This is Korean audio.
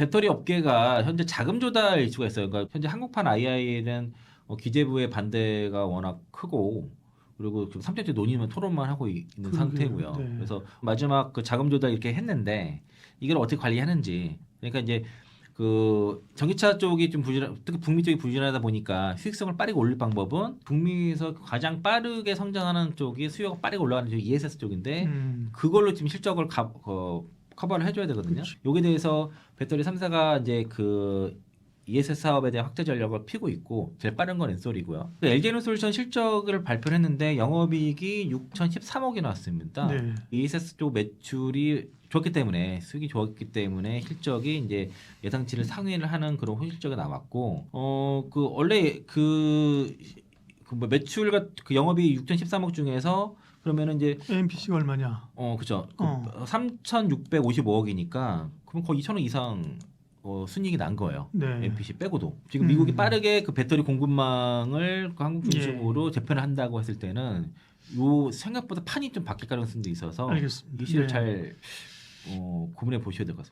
배터리 업계가 현재 자금 조달 이슈가 있어요. 그러니까 현재 한국판 II는 어, 기재부의 반대가 워낙 크고 그리고 지금 3년째 논의만 토론만 하고 이- 있는 그러게요. 상태고요. 네. 그래서 마지막 그 자금 조달 이렇게 했는데 이걸 어떻게 관리하는지 그러니까 이제 그 전기차 쪽이 좀 부진하, 특히 북미 쪽이 부진하다 보니까 수익성을 빠르게 올릴 방법은 북미에서 가장 빠르게 성장하는 쪽이 수요가 빠르게 올라가는 쪽이 ESS 쪽인데 음. 그걸로 지금 실적을 가, 어, 커버를 해줘야 되거든요. 그치. 여기에 대해서 배터리 3사가 이제 그 ESS 사업에 대한 확대 전략을 피고 있고 제일 빠른 건 엔솔이고요. LG에너솔루션 실적을 발표를 했는데 영업이익이 6,013억이 나왔습니다. 네. ESS 쪽 매출이 좋았기 때문에 수익이 좋았기 때문에 실적이 이제 예상치를 상회를 하는 그런 호실적이 나왔고 어 그 원래 그, 그뭐 매출 같그 영업이 6,013억 중에서 그러면은 이제 AMPC가 얼마냐? 어 그죠 그 어. 3,655억이니까 그럼 거의 2,000억 이상 어, 순이익이 난 거예요. 네. NPC 빼고도 지금 음. 미국이 빠르게 그 배터리 공급망을 그 한국 예. 중심으로 재편을 한다고 했을 때는 요 생각보다 판이 좀 바뀔 가능성도 있어서 알겠습니다. 이 시를 네. 잘 어, 구분해 보셔야 될 것 같습니다.